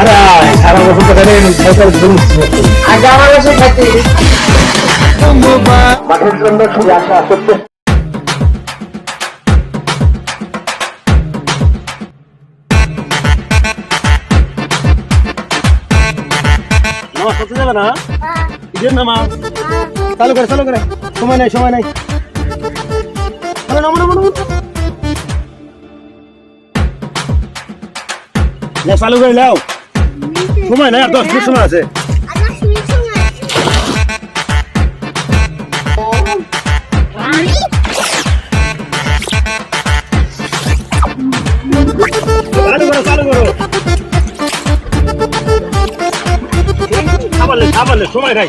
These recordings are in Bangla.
আরে আয়, সারা বছর তো খালি সাইকেল ঘুরিস আগে আমার কাছে খাইতে। মাঠের জন্য শুধু আশা সত্য নামাজ পড়তে যাবে না? ঈদের নামাজ চালু করে চালু করে। সময় নাই সময় নাই। আরে নামো নামো নামো। চালু করে লাও সময় নাই আর দশ মিনিট সময় আছে। সময় নাই।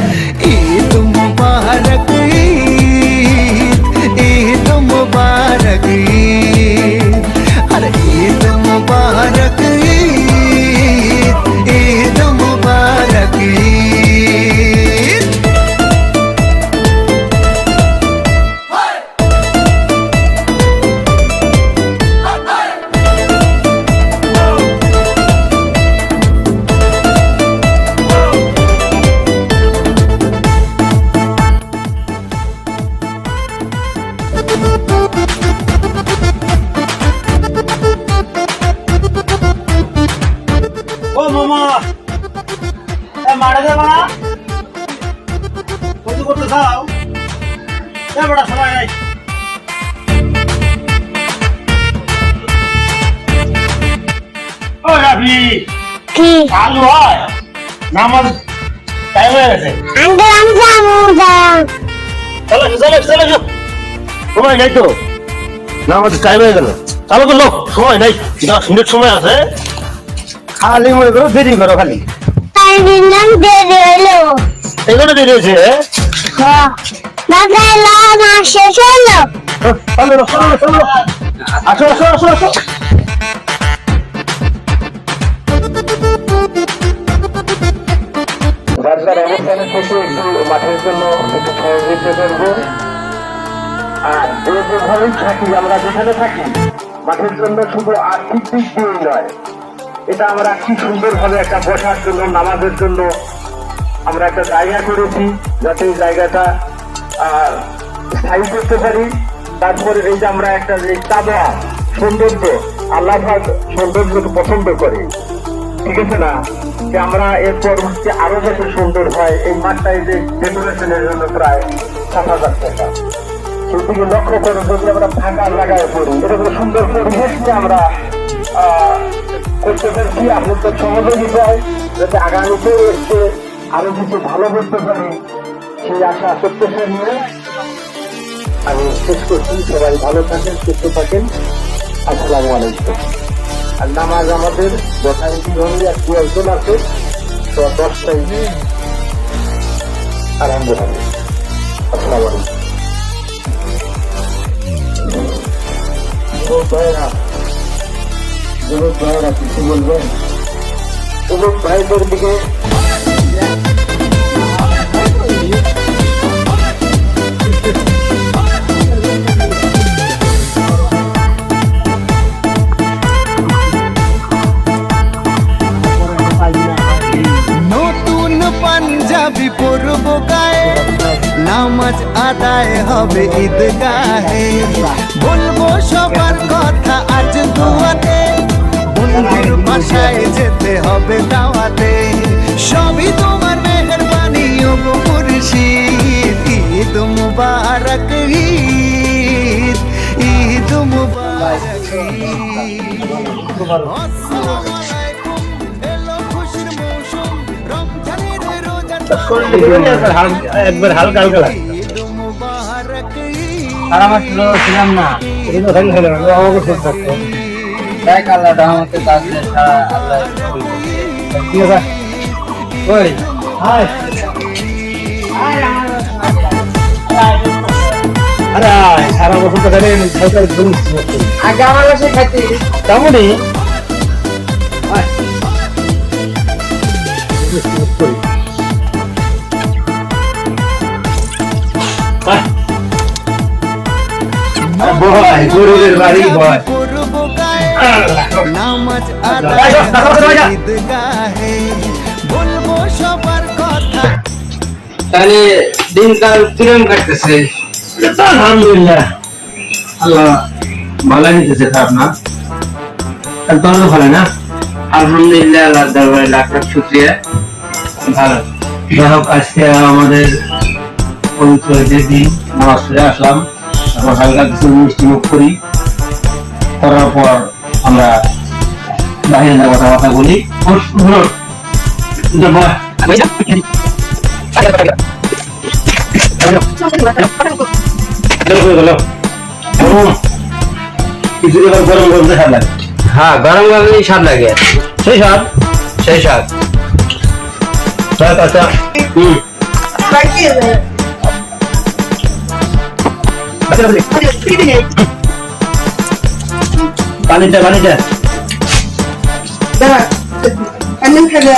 মারা কত করতে চাও এ বড় সময় নাই ও রাবি কি? আলু হয়? নামাজ টাইম হয়ে গেছে। আঙ্কেল আমি যাব চলো চলো চলো চলো। সময় নাই তো? নামাজ টাইম হয়ে গেল। চালু করল সময় নাই। দশ মিনিট সময় আছে। খালি মনে করো দেরি করো খালি। দিলাম দেরি হলো এগুলো দেরি হয়েছে হ্যাঁ? বাবা এলো শেষ হলো চলো। চলো চলো আসো আসো আসো আসো। রাস্তার অবস্থানে থেকে একটু মাঠের জন্য একটু সহযোগিতা করব আর যে যেভাবেই থাকি আমরা যেখানে থাকি মাঠের জন্য শুধু আর্থিক দিক দিয়েই নয় এটা আমরা কি সুন্দরভাবে একটা বসার জন্য, নামাজের জন্য আমরা একটা জায়গা করেছি, যাতে এই জায়গাটা স্থায়ী করতে পারি। তারপরে এই যে আমরা একটা যে চাঁদা, সৌন্দর্য, আল্লাহ পাক সৌন্দর্যকে পছন্দ করে। ঠিক আছে না? যে আমরা এরপর হচ্ছে আরও যাতে সুন্দর হয়, এই মাঠটাই যে ডেকোরেশনের জন্য প্রায় সাত হাজার টাকা। সেদিকে লক্ষ্য করে যদি আমরা ফাঁকা জায়গায় পড়ি, এটা সুন্দর পরিবেশ আমরা করতে পারছি আপনাদের সহযোগিতায় যাতে আগামীতে এসে আরও কিছু ভালো করতে পারি, সেই আশা প্রত্যাশা নিয়ে আমি শেষ করছি। সবাই ভালো থাকেন, সুস্থ থাকেন। আসসালামু আলাইকুম। আর নামাজ আমাদের যথারীতি ধরনের এক একজন আছে, তো দশটাই আরম্ভ হবে। আসসালামু আলাইকুম। যুবক ভাইরা কিছু বলবেন? যুবক ভাইদের দিকে নামাজ আদায় হবে ঈদগাহে। বলব সবার কথা বাসায় যেতে হবে দাওয়াতে। সবই তোমার মেহরবানি ও গো মুর্শিদ ঈদ মুবারক ঈদ ঈদ মুবারক একবার হালকা হালকা লাগে ছিল ছিলাম না এটা খালি আমাকে ঠিক থাকতো দেখ আল্লাহ রহমতে তাহলে সারা আল্লাহ ঠিক আছে। ওই হাই। আর সারা বছর তো খালি সরকার ঘুম আগে আমার বাসায় খাইতে তেমনই। ভয় গরিবের বাড়ি ভয়। নামাজ আদায় ভাই, ভাই। ঈদগাহে বলব সবার কথা। তাহলে দিনকাল কিরম কাটতেছে? আলহামদুলিল্লাহ। আল্লাহ ভালো নিতেছে তোমার ভালো না? আলহামদুলিল্লাহ আল্লাহ দরবারে লাখ লাখ শুক্রিয়া। ভালো। যাই হোক আজকে আমাদের পবিত্র যে দিন নামাজ পড়ে আসলাম। তারপর হালকা কিছু মিষ্টি মুখ করি। করার পর আমরা বাহিরে যা কথাবার্তা বলি গরম গরম লাগে হ্যাঁ গরম গরমই স্বাদ লাগে। সেই সাত সেই স্বাদ। আচ্ছা হুম। আচ্ছা, পানিটা পানিটা kan ni kada